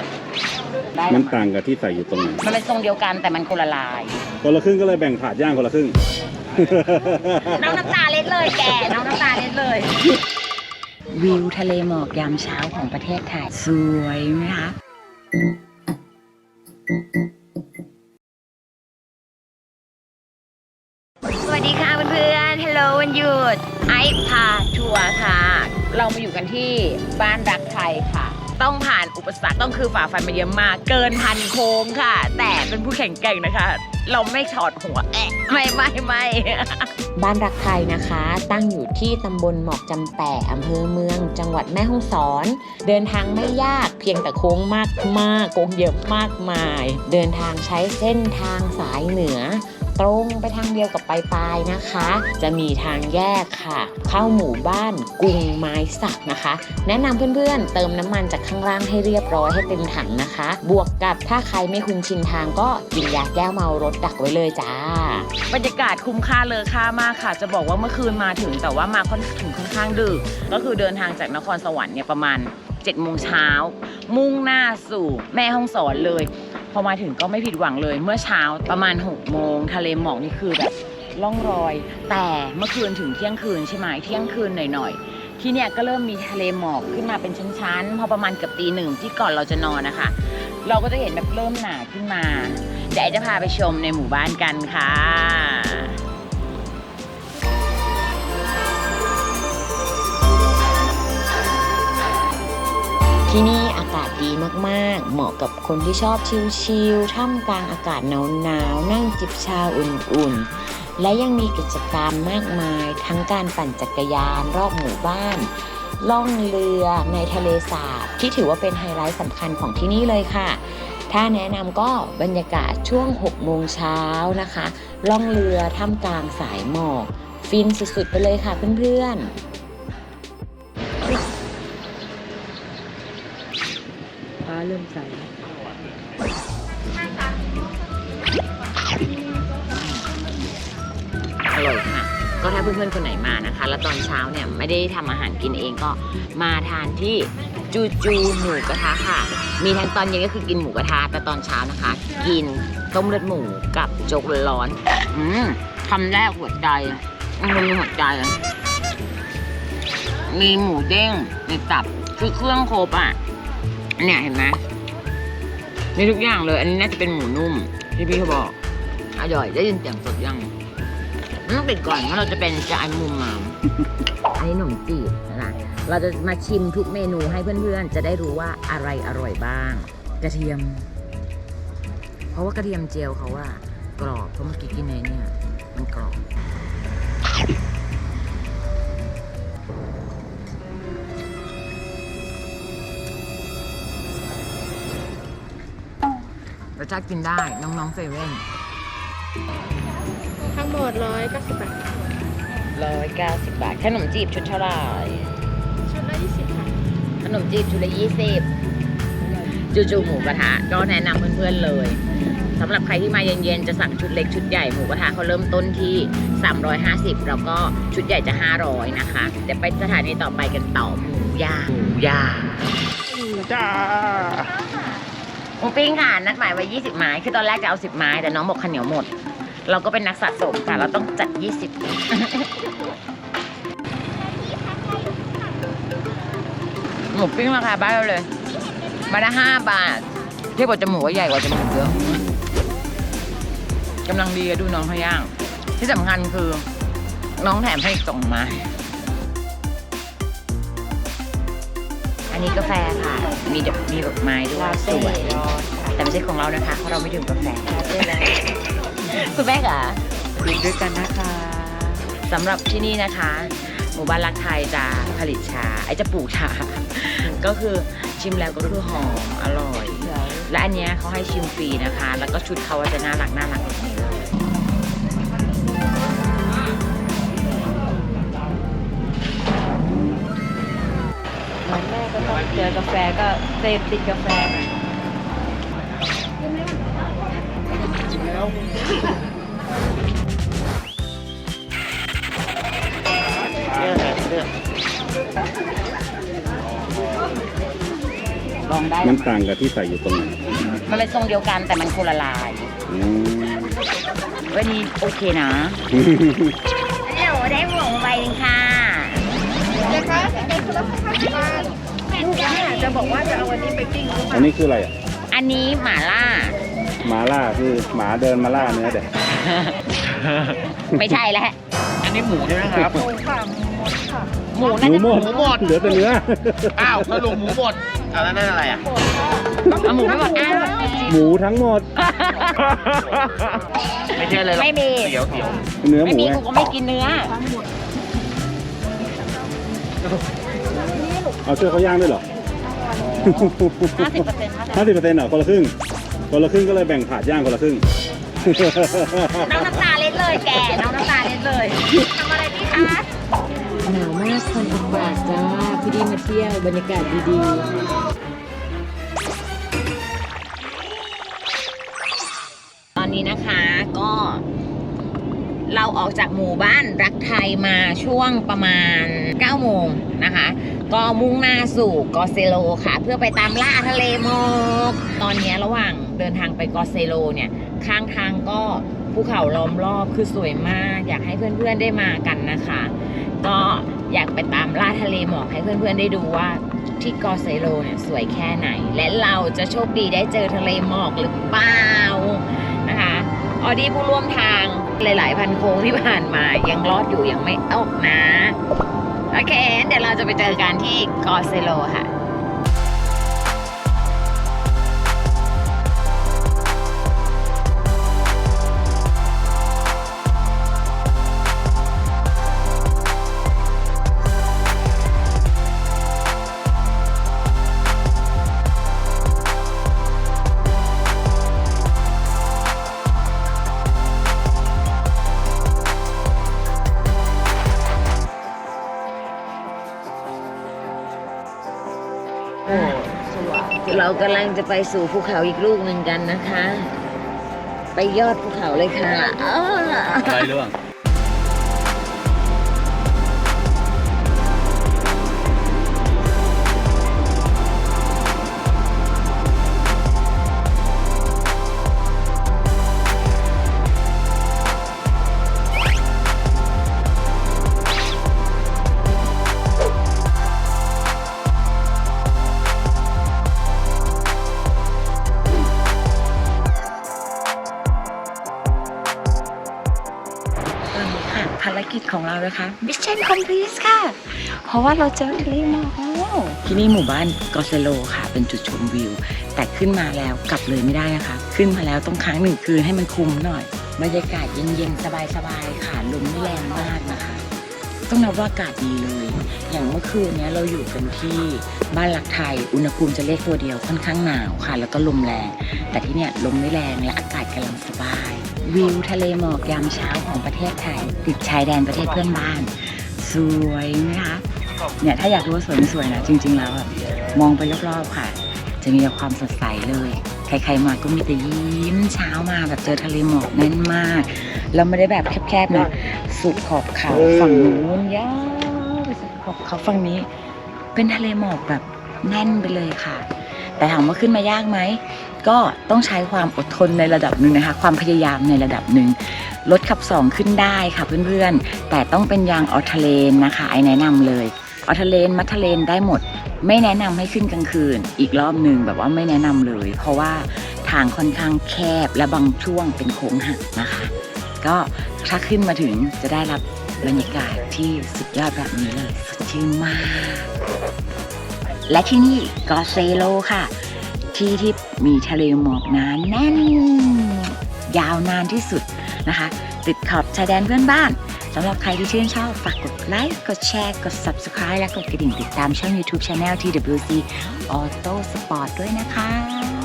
อได้มันละต่างกับที่ใส่อยู่ตรงไหนมันเป็นทรงเดียวกันแต่มันคนละลาย คนละครึ่งก็เลยแบ่งถาดย่างคนละครึ่ง น้องน้ำตาเล็ดเลยแกน้องน้ำตาเล็ดเลย วิวทะเลหมอกยามเช้าของประเทศไทย สวยไหมคะสวัสดีค่ะเพื่อนๆฮัลโหลวันหยุด ไอซ์พาทัวร์ค่ะ เรามาอยู่กันที่บ้านรักไทยค่ะ ต้องผ่านอุปสรรคต้องคือฝ่าฟันมาเยอะมาก เกินพันโค้งค่ะ แต่เป็นผู้แข่งแกร่งนะคะ เราไม่ถอดหัวแอะไม่ไม่ไม่บ้านรักไทยนะคะ ตั้งอยู่ที่ตำบลหมอกจำแปะอำเภอเมือง จังหวัดแม่ฮ่องสอน เดินทางไม่ยากเพียงแต่โค้งมากมากโค้งเยอะมากมาย เดินทางใช้เส้นทางสายเหนือ ตรงไปทางเดียวกับปลายๆนะคะ จะมีทางแยกค่ะ เข้าหมู่บ้านกุงไม้สักนะคะ แนะนำเพื่อนๆ เติมน้ำมันจากข้างล่างให้เรียบร้อยให้เต็มถังนะคะ บวกกับถ้าใครไม่คุ้นชินทางก็กินยาแก้วเมารถดักไว้เลยจ้า บรรยากาศคุ้มค่าเลอค่ามากค่ะ จะบอกว่าเมื่อคืนมาถึงแต่ว่ามาค่อนถึงค่อนข้างดึก ก็คือเดินทางจากนครสวรรค์เนี่ยประมาณ7โมงเช้ามุ่งหน้าสู่แม่ห้องสอนเลย อมาถึงก็ไม่ผิดหวังเลย เมื่อเช้าประมาณ6โมงทะเลหมอกนี่คือแบบล่องรอย แต่เมื่อคืนถึงเที่ยงคืนใช่ไหมเที่ยงคืนหน่อยๆ ที่เนี่ยก็เริ่มมีทะเลหมอกขึ้นมาเป็นชั้นๆ พอประมาณเกือบตีหนึ่งที่ก่อนเราจะนอนนะคะ เราก็จะเห็นแบบเริ่มหนาขึ้นมาเดี๋ยวจะพาไปชมในหมู่บ้านกันค่ะ ที่นี่อากาศดีมากๆ เหมาะกับคนที่ชอบชิลๆ ท่ามกลางอากาศหนาวๆ นั่งจิบชาอุ่นๆ และยังมีกิจกรรมมากมาย ทั้งการปั่นจักรยานรอบหมู่บ้าน ล่องเรือในทะเลสาบ ที่ถือว่าเป็นไฮไลท์สำคัญของที่นี่เลยค่ะ ถ้าแนะนำก็บรรยากาศช่วง 6 โมงเช้านะคะ ล่องเรือท่ามกลางสายหมอก ฟินสุดๆ ไปเลยค่ะเพื่อนๆ เริ่มใสอร่อยค่ะ ก็ถ้าเพื่อนๆคนไหนมานะคะ แล้วตอนเช้าเนี่ยไม่ได้ทำอาหารกินเองก็มาทานที่จูจูหมูกระทะค่ะ มีทั้งตอนเย็นก็คือกินหมูกระทะแต่ตอนเช้านะคะ กินต้มเลือดหมูกับโจ๊กร้อนอืมคำแรกหัวใจมันมีหัวใจ มีหมูเด้งมีตับคือเครื่องครบอะ เนี่ยเห็นไหมมีทุกอย่างเลย อันนี้น่าจะเป็นหมูนุ่มที่พี่เขาบอก อร่อยได้ยินเสียงสดยังไม่ต้องปิดก่อนเพราเราจะเป็นจะอันมุมมามอันนี้ขนมจีบนะเราจะมาชิมทุกเมนูให้เพื่อนๆ จะได้รู้ว่าอะไรอร่อยบ้าง กระเทียม เพราะว่ากระเทียมเจียวเขาว่ากรอบเพราะเมื่อกี้กินในเนี่ยมัน ชาติกินได้น้องๆเซเว่นทั้งหมดร้อยเก้าสิบบาทร้อยเก้าสิบบาทขนมจีบชุดเท่าไหร่ชุดละยี่สิบค่ะขนมจีบชุดละยี่สิบจูจูหมูกระทะก็แนะนำเพื่อนๆเลยสำหรับใครที่มาเย็นๆ จะสั่งชุดเล็กชุดใหญ่หมูกระทะเขาเริ่มต้นที่ 350 แล้วก็ชุดใหญ่จะ 500 นะคะ เดี๋ยวไปสถานีต่อไปกันต่อหมูย่างหมูย่างจ้า หมูปิ้งค่ะ นัดหมายไว้ 20 ไม้ คือตอนแรกจะเอา 10 ไม้ แต่น้องบอกข้าวเหนียวหมด เราก็เป็นนักสะสมค่ะ เราต้องจัด 20 หมูปิ้งราคาบ้านเราเลยมาละห้าบาท เทียบกับจมูกว่าใหญ่กว่าจมูกเยอะกำลังดีอะดูน้องเขาย่าง ที่สำคัญคือน้องแถมให้อีกสองไม้ อันนี้กาแฟค่ะ มีดอกมีดอกไม้ด้วยสวย แต่ไม่ใช่ของเรานะคะ เพราะเราไม่ดื่มกาแฟ คุณแม่ค่ะดื่มด้วยกันนะคะสำหรับที่นี่นะคะ หมู่บ้านรักไทยจะผลิตชา ไอจะปลูกชา ก็คือชิมแล้วก็คือหอมอร่อย และอันเนี้ยเขาให้ชิมฟรีนะคะ แล้วก็ชุดเขาจะน่ารักน่ารักแบบนี้ เจอกาแฟก็เสพติดกาแฟหน่อยเลือกเลือกลองได้ มันต่างกับที่ใส่อยู่ตรงไหนมันเป็นทรงเดียวกันแต่มันคนละลายอืมวันนี้โอเคนะเดี๋ยวได้หมวกใบนึงค่ะ จะบอกว่าจะเอาวันนี้ไปปิ้งหรือเปอัล่านนี้คืออะไรอะอันนี้หมาล่า หมาล่าคือหมาเดินมาล่าเนื้อเด็กไม่ใช่แล้ว อันนี้หมูใช่ไหมครับ หมูค่ะหมูมดค่ะหมูหน่ามูจะหมด เหลือแต่เนื้อ อ้าวสรุปหมูหมดเอาแล้วนั่นอะไรอะ เอาหมูไม่หมดอ้าวหมูทั้งหมด ไม่ใช่เลยหรอกไม่มีเดี๋ยวเดี๋ยวเนื้อหไม่มูมีไงกูก็ไม่กินเนื้อ เอาช่วยเขาย่างด้วยเหรอห้าสิบเปอร์เซ็นต์ห้าสิบเปอร์เซ็นต์เหรอคนละครึ่งคนละครึ่งก็เลยแบ่งถาดย่างคนละครึ่งน้องน้ำตาเล็ดเลยแกน้องน้ำตาเล็ดเลยทำอะไรดีคะหนาวมากคนลำบากจ้าพี่ดีมาเที่ยวบรรยากาศดีตอนนี้นะคะก็เราออกจากหมู่บ้านรักไทยมาช่วงประมาณ 9 โมงนะคะ ก็มุ่งหน้าสู่กอเซโลค่ะ เพื่อไปตามล่าทะเลหมอกตอนนี้ระหว่างเดินทางไปกอเซโลเนี่ยข้างทางก็ภูเขาล้อมรอบคือสวยมาก อยากให้เพื่อนๆได้มากันนะคะ ก็อยากไปตามล่าทะเลหมอกให้เพื่อนๆได้ดูว่าที่กอเซโลเนี่ยสวยแค่ไหน และเราจะโชคดีได้เจอทะเลหมอกหรือเปล่านะคะออดี้ผู้ร่วมทางหลายๆ พันโค้งที่ผ่านมายังรอดอยู่ยังไม่ตกนะ โอเค เดี๋ยวเราจะไปเจอกันที่กอเซโลค่ะ เรากำลังจะไปสู่ภูเขาอีกลูกหนึ่งกันนะคะ ไปยอดภูเขาเลยค่ะ อะไรเรื่อง กิจของเรานะคะ Mission Complete ค่ะ เพราะว่าเราเจอทะเลหมอกแล้วที่นี่หมู่บ้านกอเซโลค่ะ เป็นจุดชมวิว แต่ขึ้นมาแล้วกลับเลยไม่ได้นะคะ ขึ้นมาแล้วต้องค้างหนึ่งคืนให้มันคุ้มหน่อย บรรยากาศเย็นๆ สบายๆ ค่ะลมไม่แรงมากนะคะ ต้องนับว่าอากาศดีเลย อย่างเมื่อคืนเนี้ยเราอยู่กันที่บ้านหลักไทย อุณหภูมิจะเลขตัวเดียวค่อนข้างหนาวค่ะ แล้วก็ลมแรง แต่ที่เนี่ยลมไม่แรงและอากาศกำลังสบาย วิวทะเลหมอกยามเช้าของประเทศไทย ติดชายแดนประเทศเพื่อนบ้าน สวยไหมคะเนี่ยถ้าอยากรู้ว่าสวยไม่สวยนะจริง ๆ แล้วแบบมองไปรอบๆค่ะ จะมีแต่ความสดใสเลย ใครๆมาก็มีแต่ยิ้มเช้ามาแบบเจอทะเลหมอกแน่นมากแล้วไม่ได้แบบแคบๆนะสุดขอบเขาฝั่งนู้นยาวไปสุดขอบเขาฝั่งนี้ เป็นทะเลหมอกแบบแน่นไปเลยค่ะ แต่ถามว่าขึ้นมายากไหมก็ต้องใช้ความอดทนในระดับหนึ่งนะคะ ความพยายามในระดับหนึ่งรถขับสองขึ้นได้ค่ะเพื่อนๆ แต่ต้องเป็นยางออทเลนนะคะ ไอแนะนำเลยออทเลนมัทเลนได้หมด ไม่แนะนำให้ขึ้นกลางคืน อีกรอบหนึ่งแบบว่าไม่แนะนำเลย เพราะว่าทางค่อนข้างแคบและบางช่วงเป็นโค้งหักนะคะ ก็ถ้าขึ้นมาถึงจะได้รับบรรยากาศที่สุดยอดแบบนี้เลยสดชื่นมาก และที่นี่กอเซโลค่ะ ที่ที่มีทะเลหมอกหนานแน่น ยาวนานที่สุดนะคะ ติดขอบชายแดนเพื่อนบ้านสำหรับใครที่ชื่นชอบฝากกดไลค์ กดแชร์ กด Subscribe และกดกระดิ่งติดตามช่อง YouTube Channel TWC Auto Sport ด้วยนะคะ